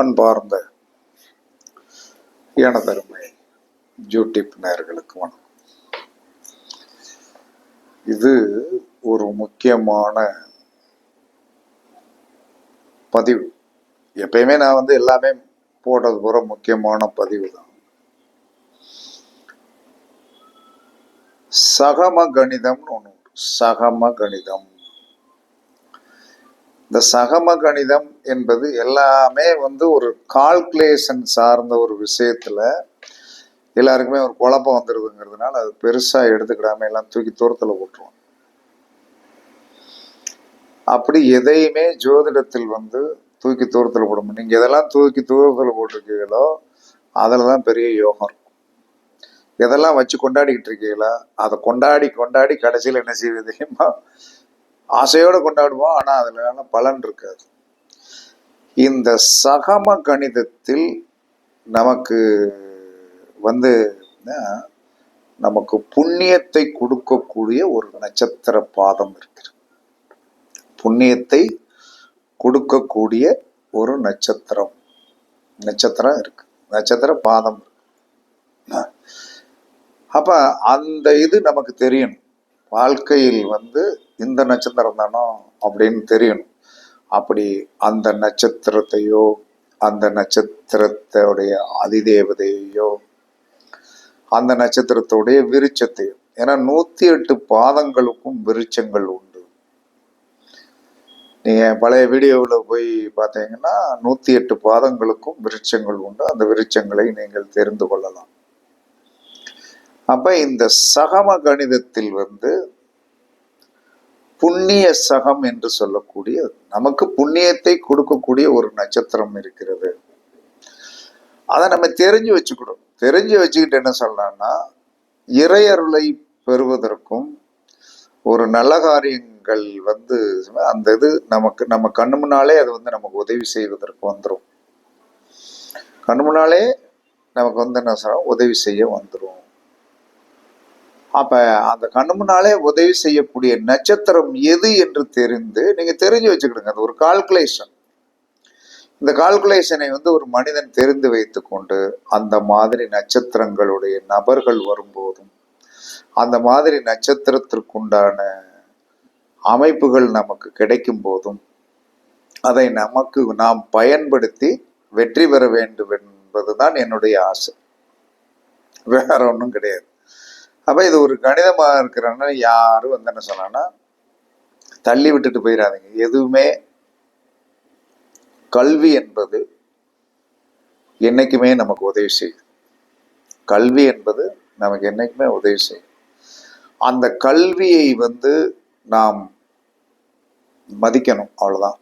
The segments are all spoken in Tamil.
அன்பார்ந்த எனதருமை ஜூடிப் நேர்களுக்கு வணக்கம். இது ஒரு முக்கியமான பதிவு. எப்பயுமே நான் வந்து எல்லாமே போடுறது பூரா முக்கியமான பதிவு தான். சகம கணிதம்னு ஒன்று சகம கணிதம் இந்த சகம கணிதம் என்பது எல்லாமே வந்து ஒரு கால்குலேஷன் சார்ந்த ஒரு விஷயத்துல எல்லாருக்குமே ஒரு குழப்பம் வந்துடுதுங்கிறதுனால அது பெருசா எடுத்துக்கிடாம எல்லாம் தூக்கி தூரத்துல விட்டுருவோம் அப்படி எதையுமே ஜோதிடத்தில் வந்து தூக்கி தூரத்தில் போடும் நீங்க எதெல்லாம் தூக்கி தூரத்தில் போட்டிருக்கீங்களோ அதில் தான் பெரிய யோகம் இருக்கும். எதெல்லாம் வச்சு கொண்டாடிக்கிட்டு இருக்கீங்களா அதை கொண்டாடி கொண்டாடி கடைசியில் என்ன செய்வது தெரியுமா? ஆசையோடு கொண்டாடுவோம் ஆனால் அதில் பலன் இருக்காது. இந்த சகம கணிதத்தில் நமக்கு வந்து நமக்கு புண்ணியத்தை கொடுக்கக்கூடிய ஒரு நட்சத்திர பாதம் இருக்கிறது புண்ணியத்தை கொடுக்கக்கூடிய ஒரு நட்சத்திரம் நட்சத்திரம் இருக்கு. நட்சத்திர பாதம். இருக்கு. அப்ப அந்த இது நமக்கு தெரியணும். வாழ்க்கையில் வந்து இந்த நட்சத்திரம் தானோ அப்படின்னு தெரியணும். அப்படி அந்த நட்சத்திரத்தையோ அந்த நட்சத்திரத்தோடைய அதிதேவதையோ அந்த நட்சத்திரத்தோடைய விருச்சத்தையோ ஏன்னா நூத்தி எட்டு பாதங்களுக்கும் விருச்சங்கள் உண்டு. நீங்க பழைய வீடியோவில் போய் பார்த்தீங்கன்னா நூத்தி எட்டு பாதங்களுக்கும் விருச்சங்கள் உண்டு. அந்த விருச்சங்களை நீங்கள் தெரிந்து கொள்ளலாம். அப்ப இந்த சகம கணிதத்தில் வந்து புண்ணிய சகம் என்று சொல்லக்கூடிய நமக்கு புண்ணியத்தை கொடுக்கக்கூடிய ஒரு நட்சத்திரம் இருக்கிறது. அதை நம்ம தெரிஞ்சு வச்சுக்கணும். தெரிஞ்சு வச்சுக்கிட்டு என்ன சொல்லலாம்னா இறையருளை பெறுவதற்கும் ஒரு நல்ல காரியங்கள் வந்து அந்த இது நமக்கு நம்ம கண்ணு முன்னாலே அது வந்து நமக்கு உதவி செய்வதற்கு வந்துடும் கண்ணு முன்னாலே நமக்கு வந்து என்ன சொல்ல உதவி செய்ய வந்துடும் அப்ப அந்த கண்ணு முன்னாலே உதவி செய்யக்கூடிய நட்சத்திரம் எது என்று தெரிந்து நீங்க தெரிஞ்சு வச்சுக்கிடுங்க. அது ஒரு கால்குலேஷன் இந்த கால்குலேஷனை வந்து ஒரு மனிதன் தெரிந்து வைத்துக்கொண்டு அந்த மாதிரி நட்சத்திரங்களுடைய நபர்கள் வரும்போதும் அந்த மாதிரி நட்சத்திரத்திற்குண்டான அமைப்புகள் நமக்கு கிடைக்கும் போதும் அதை நமக்கு நாம் பயன்படுத்தி வெற்றி பெற வேண்டும் என்பதுதான் என்னுடைய ஆசை. வேற ஒன்றும் கிடையாது. அப்போ இது ஒரு கணிதமாக இருக்கிறனால யாரும் வந்து என்ன சொன்னான்னா தள்ளி விட்டுட்டு போயிடாதீங்க எதுவுமே கல்வி என்பது என்றைக்குமே நமக்கு உதவி செய்யும். கல்வி என்பது நமக்கு என்னைக்குமே உதவி செய்யும். அந்த கல்வியை வந்து நாம் மதிக்கணும் அவ்வளோதான்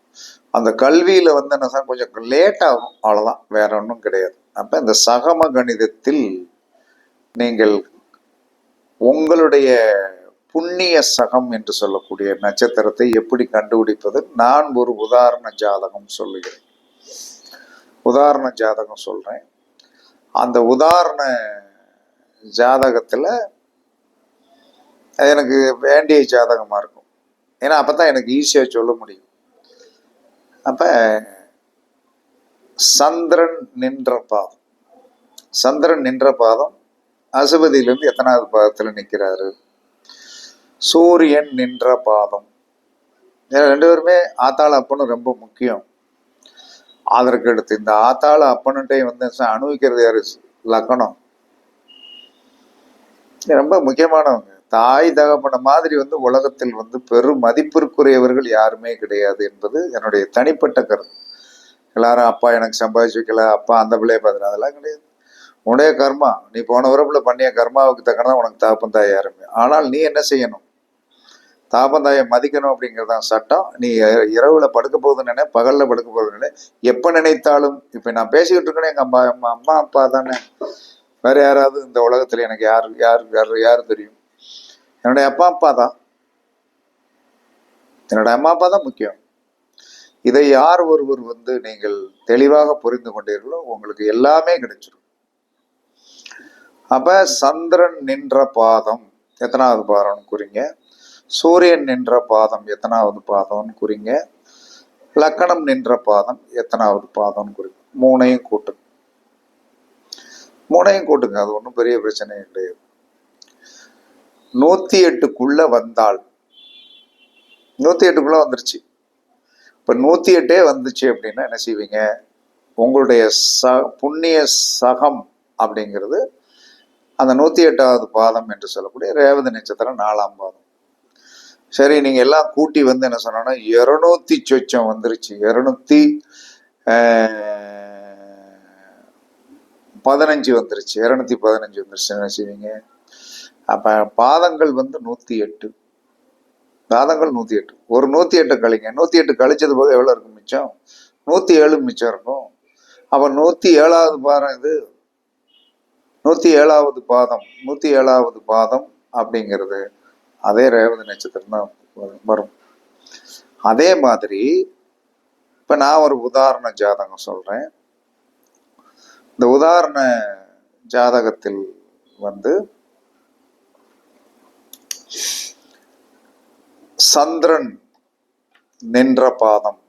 அந்த கல்வியில் வந்து என்ன சொல்ல, கொஞ்சம் லேட் ஆகும் அவ்வளோதான் வேற ஒன்றும் கிடையாது. அப்போ இந்த சகம கணிதத்தில் நீங்கள் உங்களுடைய புண்ணிய சகம் என்று சொல்லக்கூடிய நட்சத்திரத்தை எப்படி கண்டுபிடிப்பது? நான் ஒரு உதாரண ஜாதகம் சொல்லுகிறேன். உதாரண ஜாதகம் சொல்றேன். அந்த உதாரண ஜாதகத்தில் எனக்கு வேண்டிய ஜாதகமாக இருக்கும். ஏன்னா அப்போ தான் எனக்கு ஈஸியாக சொல்ல முடியும். அப்போ சந்திரன் நின்ற பாதம். சந்திரன் நின்ற பாதம் அசுபதியிலிருந்து எத்தனாவது பாதத்துல நிக்கிறாரு? சூரியன் நின்ற பாதம். ரெண்டு பேருமே ஆத்தாள அப்பனும் ரொம்ப முக்கியம். அதற்கு அடுத்து இந்த ஆத்தாள அப்பனுட்டையும் வந்து ச- அனுபவிக்கிறது யாரு? லக்கணம். ரொம்ப முக்கியமானவங்க. தாய் தகப்பன மாதிரி வந்து உலகத்தில் வந்து பெரும் மதிப்பிற்குரியவர்கள் யாருமே கிடையாது என்பது என்னுடைய தனிப்பட்ட கருத்து. எல்லாரும் அப்பா எனக்கு சம்பாதிச்சு வைக்கல. அப்பா அந்த பிள்ளைய பார்த்துட்டு அதெல்லாம் கிடையாது. உன்னுடைய கர்மா நீ போன உறவுல பண்ணிய கர்மாவுக்கு தக்கன உனக்கு தாப்பன் தாய் யாருமே. ஆனால் நீ என்ன செய்யணும்? தாபந்தாயை மதிக்கணும் அப்படிங்கிறதான் சட்டம். நீ இ- இரவுல படுக்க போகுதுன்னு நினை பகல்ல படுக்க போகுதுன்னு நினை. எப்ப நினைத்தாலும் இப்ப நான் பேசிக்கிட்டு இருக்கேன் எங்க அம்மா அம்மா அம்மா அப்பா தானே. வேற யாராவது இந்த உலகத்துல எனக்கு யார் யார் யார் யார் தெரியும்? என்னுடைய அப்பா அப்பா தான். என்னோட அம்மா அப்பா தான் முக்கியம். இதை யார் ஒருவர் வந்து நீங்கள் தெளிவாக புரிந்து கொண்டீர்களோ உங்களுக்கு எல்லாமே கிடைச்சிடும் அப்ப சந்திரன் நின்ற பாதம் எத்தனாவது பாதம்னு குறிங்க? சூரியன் நின்ற பாதம் எத்தனாவது பாதம்னு குறிங்க? லக்கணம் நின்ற பாதம் எத்தனாவது பாதம்னு குறிங்க மூணையும் கூட்டுங்க மூணையும் கூட்டுங்க அது ஒன்றும் பெரிய பிரச்சனை கிடையாது. நூத்தி எட்டுக்குள்ள வந்தால் நூத்தி எட்டுக்குள்ள வந்துருச்சு. இப்ப நூத்தி எட்டே வந்துச்சு அப்படின்னா என்ன செய்வீங்க? உங்களுடைய ச புண்ணிய சகம் அப்படிங்கிறது அந்த நூத்தி எட்டாவது பாதம் என்று சொல்லக்கூடிய ரேவதி நட்சத்திரம் நாலாம் பாதம். சரி நீங்க எல்லாம் கூட்டி வந்து என்ன சொன்னோன்னா இருநூத்தி சொச்சம் வந்துருச்சு. இருநூத்தி பதினஞ்சு வந்துருச்சு. இருநூத்தி பதினஞ்சு வந்துருச்சு என்ன செய்வீங்க அப்ப பாதங்கள் வந்து நூத்தி எட்டு. பாதங்கள் நூத்தி எட்டு. ஒரு நூத்தி எட்டு கழிங்க. நூத்தி எட்டு கழிச்சது போக எவ்வளவு இருக்கும் மிச்சம்? நூத்தி ஏழு மிச்சம் இருக்கும். அப்ப நூத்தி ஏழாவது பாதம் இது நூத்தி ஏழாவது பாதம் நூத்தி ஏழாவது பாதம் அப்படிங்கிறது அதே ரேவதி நட்சத்திரம் தான் வரும். அதே மாதிரி இப்ப நான் ஒரு உதாரண ஜாதகம் சொல்றேன். இந்த உதாரண ஜாதகத்தில் வந்து சந்திரன் நின்ற பாதம்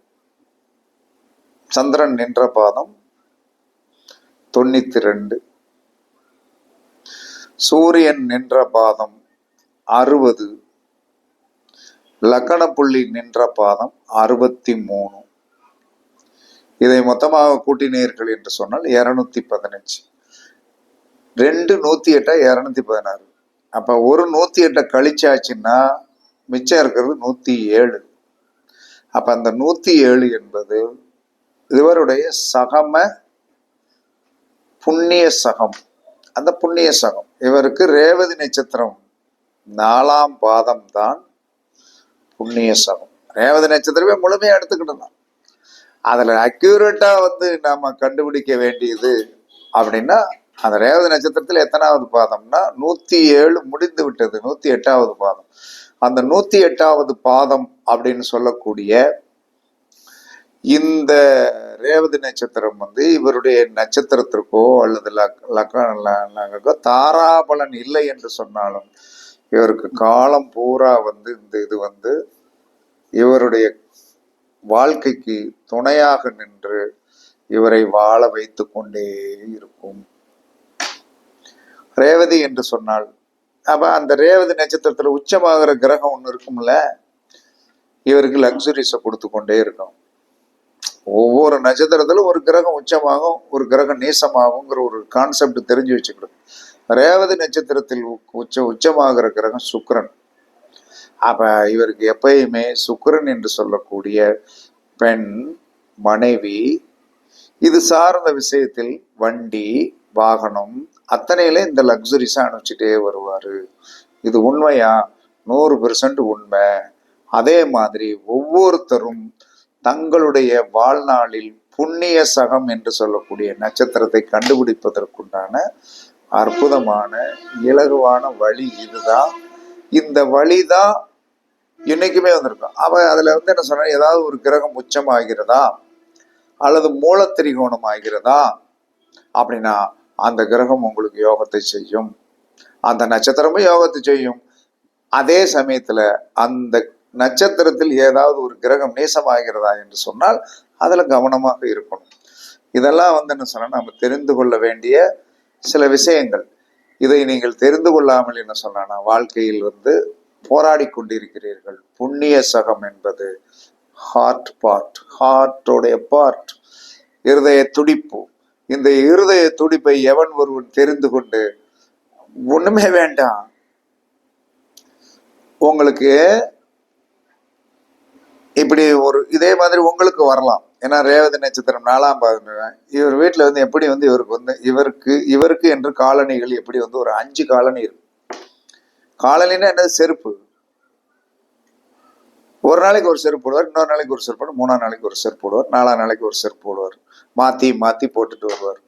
சந்திரன் நின்ற பாதம் தொண்ணூத்தி ரெண்டு சூரியன் நின்ற பாதம் அறுபது. லக்கண புள்ளி நின்ற பாதம் அறுபத்தி மூணு இதை மொத்தமாக கூட்டினீர்கள் என்று சொன்னால் இரநூத்தி பதினஞ்சு. ரெண்டு நூத்தி எட்டா இருநூத்தி பதினாறு. அப்ப ஒரு நூத்தி எட்டை கழிச்சாச்சுன்னா மிச்சம் இருக்கிறது நூத்தி ஏழு. அப்ப அந்த நூத்தி ஏழு என்பது இவருடைய சகம புண்ணிய சகம். அந்த புண்ணிய சகம். இவருக்கு ரேவதி நட்சத்திரம் நாலாம் பாதம் தான் புண்ணிய சகம். ரேவதி நட்சத்திரமே முழுமையா எடுத்துக்கிடலாம். அதுல அக்யூரேட்டா வந்து நாம கண்டுபிடிக்க வேண்டியது அப்படின்னா அந்த ரேவதி நட்சத்திரத்தில் எத்தனாவது பாதம்னா நூத்தி ஏழு முடிந்து விட்டது நூத்தி எட்டாவது பாதம். அந்த நூத்தி எட்டாவது பாதம் அப்படின்னு சொல்லக்கூடிய இந்த ரேவதி நட்சத்திரம் வந்து இவருடைய நட்சத்திரத்திற்கோ அல்லது லக்- தாராபலன் இல்லை என்று சொன்னாலும் இவருக்கு காலம் பூரா வந்து இந்த இது வந்து இவருடைய வாழ்க்கைக்கு துணையாக நின்று இவரை வாழ வைத்து கொண்டே இருக்கும். ரேவதி என்று சொன்னால் அப்ப அந்த ரேவதி நட்சத்திரத்துல உச்சமாகிற கிரகம் ஒன்று இருக்கும்ல? இவருக்கு லக்ஸுரிஸை கொடுத்து கொண்டே இருக்கும் ஒவ்வொரு நட்சத்திரத்திலும் ஒரு கிரகம் உச்சமாகும் ஒரு கிரகம் நீசமாகுங்கிற ஒரு கான்செப்ட் தெரிஞ்சு வச்சுக்கணும். ரேவதி நட்சத்திரத்தில் உச்ச உச்சமாகிற கிரகம் சுக்கரன். அப்ப இவருக்கு எப்பயுமே சுக்கரன் என்று சொல்லக்கூடிய பெண் மனைவி இது சார்ந்த விஷயத்தில் வண்டி வாகனம் அத்தனையில இந்த லக்ஸுரிஸா அனுப்பிச்சிட்டே வருவாரு. இது உண்மையா? நூறு பெர்சன்ட் உண்மை. அதே மாதிரி ஒவ்வொருத்தரும் தங்களுடைய வாழ்நாளில் புண்ணிய சகம் என்று சொல்லக்கூடிய நட்சத்திரத்தை கண்டுபிடிப்பதற்குண்டான அற்புதமான இலகுவான வழி இதுதான். இந்த வழிதான் என்னைக்குமே வந்திருக்கும். அவ அதுல வந்து என்ன சொன்ன ஏதாவது ஒரு கிரகம் உச்சம் ஆகிறதா அல்லது மூலத்திரிகோணம் ஆகிறதா? அப்படின்னா அந்த கிரகம் உங்களுக்கு யோகத்தை செய்யும். அந்த நட்சத்திரமும் யோகத்தை செய்யும். அதே சமயத்துல அந்த நட்சத்திரத்தில் ஏதாவது ஒரு கிரகம் நேசமாகிறதா என்று சொன்னால் அதுல கவனமாக இருக்கணும். இதெல்லாம் வந்து என்ன சொன்னால் நம்ம தெரிந்து கொள்ள வேண்டிய சில விஷயங்கள். இதை நீங்கள் தெரிந்து கொள்ளாமல் என்ன சொன்னா வாழ்க்கையில் வந்து போராடி கொண்டிருக்கிறீர்கள். புண்ணிய சகம் என்பது ஹார்ட் பார்ட் ஹார்ட்டோடைய பார்ட் இருதய துடிப்பு. இந்த இருதய துடிப்பை எவன் ஒருவன் தெரிந்து கொண்டு ஒண்ணுமே வேண்டாம். உங்களுக்கு இப்படி ஒரு இதே மாதிரி உங்களுக்கு வரலாம். ஏன்னா ரேவதி நட்சத்திரம் நாலாம் பாதம் இவர் வீட்டில் வந்து எப்படி வந்து இவருக்கு வந்து இவருக்கு இவருக்கு என்று காலணிகள் எப்படி வந்து ஒரு அஞ்சு காலனி இருக்கு. காலனின்னா என்னது? செருப்பு. ஒரு நாளைக்கு ஒரு செருப்பு போடுவார் இன்னொரு நாளைக்கு ஒரு செருப்பு போடுவார் மூணாம் நாளைக்கு ஒரு செருப்பு போடுவார் நாலாம் நாளைக்கு ஒரு செருப்பு போடுவார். மாற்றி மாற்றி போட்டுட்டு வருவார்.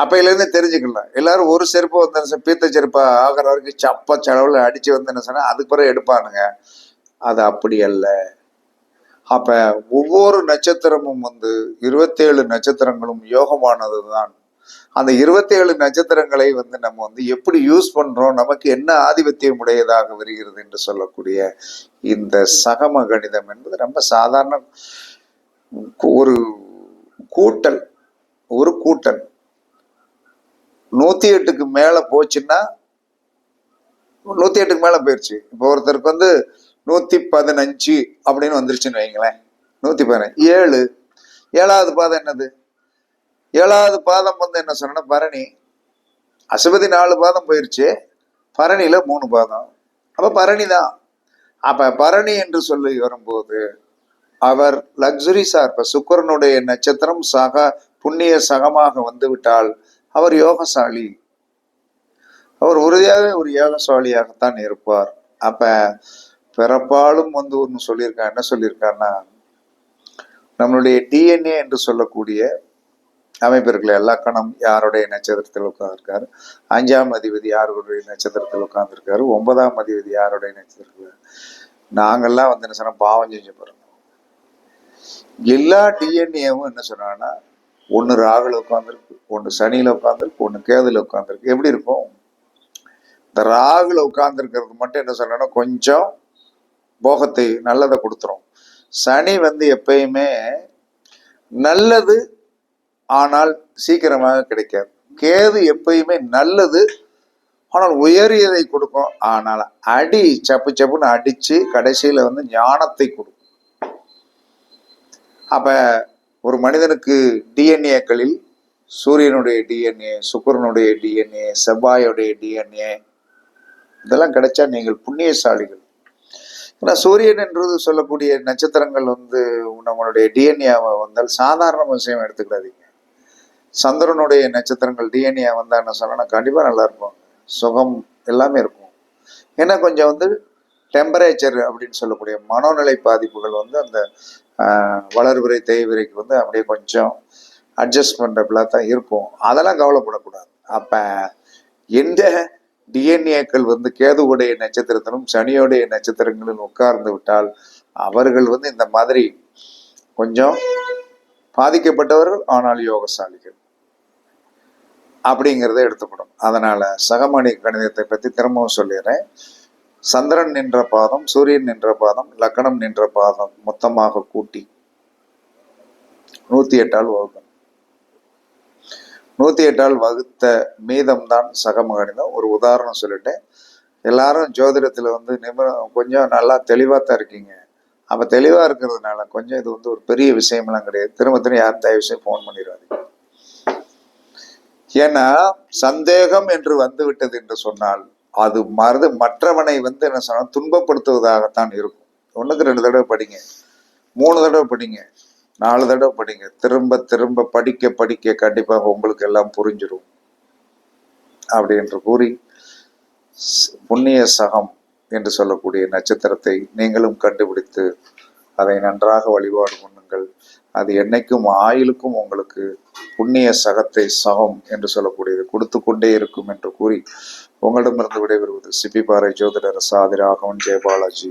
அப்பையிலேருந்து தெரிஞ்சுக்கலாம் எல்லாரும் ஒரு செருப்பு வந்து என்ன பீத்த செருப்பா ஆகிற வரைக்கும் சப்ப செலவுல அடிச்சு வந்து என்ன அதுக்கு பிறகு எடுப்பானுங்க. அது அப்படி அல்ல. அப்ப ஒவ்வொரு நட்சத்திரமும் வந்து இருபத்தேழு நட்சத்திரங்களும் யோகமானது தான் அந்த இருபத்தேழு நட்சத்திரங்களை வந்து நம்ம வந்து எப்படி யூஸ் பண்றோம் நமக்கு என்ன ஆதிபத்தியம் உடையதாக வருகிறது என்று சொல்லக்கூடிய இந்த சகம கணிதம் என்பது ரொம்ப சாதாரண ஒரு கூட்டல் ஒரு கூட்டல். நூத்தி எட்டுக்கு மேல போச்சுன்னா நூத்தி எட்டுக்கு மேல போயிருச்சு. இப்போ ஒருத்தருக்கு வந்து நூத்தி பதினஞ்சு அப்படின்னு வந்துருச்சுன்னு வைங்களேன். நூத்தி பதினஞ்சு. ஏழு. ஏழாவது பாதம் என்னது? ஏழாவது பாதம் வந்து என்ன சொன்னா பரணி. அசுபதி நாலு பாதம் போயிருச்சு. பரணியில மூணு பாதம். அப்ப பரணி தான் அப்ப பரணி என்று சொல்லி வரும்போது அவர் லக்ஸுரி சார் இப்ப சுக்கரனுடைய நட்சத்திரம் சக புண்ணிய சகமாக வந்து விட்டால் அவர் யோகசாலி. அவர் உறுதியாக ஒரு யோகசாலியாகத்தான் இருப்பார். அப்ப பிறப்பாலும் வந்து ஒன்று சொல்லியிருக்கான் என்ன சொல்லியிருக்கான்னா நம்மளுடைய டிஎன்ஏ என்று சொல்லக்கூடிய அமைப்பு இருக்குல்ல கணம் யாருடைய நட்சத்திரத்தில் உட்கார்ந்திருக்காரு? அஞ்சாம் அதிபதி யாருடைய நட்சத்திரத்தில் உட்காந்துருக்காரு ஒன்பதாம் அதிபதி யாருடைய நட்சத்திரத்தில்? நாங்கெல்லாம் வந்து என்ன சொன்னால் பாவம் செஞ்சு பிறந்தோம் எல்லா டிஎன்ஏவும் என்ன சொன்னாங்கன்னா ஒன்று ராகுல உட்காந்துருக்கு ஒன்று சனியில் உட்காந்துருக்கு ஒன்று கேதுல உட்காந்துருக்கு எப்படி இருக்கும்? இந்த ராகுல உட்காந்துருக்கிறது மட்டும் என்ன சொல்லணும்னா கொஞ்சம் போகத்தை நல்லதை கொடுத்துரும். சனி வந்து எப்பயுமே நல்லது ஆனால் சீக்கிரமாக கிடைக்காது. கேது எப்பயுமே நல்லது ஆனால் உயரியதை கொடுக்கும். ஆனால் அடி சப்பு சப்புன்னு அடித்து கடைசியில் வந்து ஞானத்தை கொடுக்கும். அப்போ ஒரு மனிதனுக்கு டிஎன்ஏக்களில் சூரியனுடைய டிஎன்ஏ சுக்கரனுடைய டிஎன்ஏ செவ்வாயுடைய டிஎன்ஏ இதெல்லாம் கிடைச்சா நீங்கள் புண்ணியசாலிகள். ஏன்னா சூரியன் என்றது சொல்லக்கூடிய நட்சத்திரங்கள் வந்து நம்மளுடைய டிஎன்ஏவை வந்தால் சாதாரண விஷயம் எடுத்துக்கிடாதீங்க சந்திரனுடைய நட்சத்திரங்கள் டிஎன்ஏ வந்தான்னு என்ன சொல்லணும் கண்டிப்பாக நல்லா இருக்கும். சுகம் எல்லாமே இருக்கும். ஏன்னா கொஞ்சம் வந்து டெம்பரேச்சர் அப்படின்னு சொல்லக்கூடிய மனோநிலை பாதிப்புகள் வந்து அந்த ஆஹ், வளர்விரை தேய்விரைக்கு வந்து அப்படியே கொஞ்சம் அட்ஜஸ்ட்மெண்டபிளாக தான் இருக்கும். அதெல்லாம் கவலைப்படக்கூடாது. அப்போ எந்த டிஎன்ஏக்கள் வந்து கேதுவுடைய நட்சத்திரத்திலும் சனியோடைய நட்சத்திரங்களில் உட்கார்ந்து விட்டால் அவர்கள் வந்து இந்த மாதிரி கொஞ்சம் பாதிக்கப்பட்டவர்கள் ஆனால் யோகசாலிகள் அப்படிங்கிறத எடுத்துக்கணும். அதனால சகமணி கணிதத்தை பற்றி திரும்பவும் சொல்லிடுறேன். சந்திரன் நின்ற பாதம் சூரியன் நின்ற பாதம் லக்கணம் நின்ற பாதம் மொத்தமாக கூட்டி நூற்றி எட்டால் வகுக்கணும். நூத்தி எட்டால் வகுத்த மீதம்தான் சகமகணிதம் ஒரு உதாரணம் சொல்லிட்டேன் எல்லாரும் ஜோதிடத்துல வந்து நிபுணம் கொஞ்சம் நல்லா தெளிவாக தான் இருக்கீங்க. அப்ப தெளிவா இருக்கிறதுனால கொஞ்சம் இது வந்து ஒரு பெரிய விஷயம்லாம் கிடையாது. திரும்ப திரும்ப யாரும் தயவு செய்து ஃபோன் பண்ணிடாதீங்க. ஏன்னா சந்தேகம் என்று வந்து விட்டது என்று சொன்னால் அது மறந்து மற்றவனை வந்து என்ன சொன்னா துன்பப்படுத்துவதாகத்தான் இருக்கும். ஒண்ணுக்கு ரெண்டு தடவை படிங்க. மூணு தடவை படிங்க. நாலு தடவை படிங்க. திரும்ப திரும்ப படிக்க படிக்க கண்டிப்பாக உங்களுக்கு எல்லாம் புரிஞ்சிடும் அப்படி என்று கூறி புண்ணிய சகம் என்று சொல்லக்கூடிய நட்சத்திரத்தை நீங்களும் கண்டுபிடித்து அதை நன்றாக வழிபாடு பண்ணுங்கள். அது என்னைக்கும் ஆயுளுக்கும் உங்களுக்கு புண்ணிய சகத்தை சகம் என்று சொல்லக்கூடியது கொடுத்து கொண்டே இருக்கும் என்று கூறி உங்களிடமிருந்து விடைபெறுவது சிப்பிப்பாறை ஜோதிடர் சாதி ராகவன் ஜெயபாலாஜி.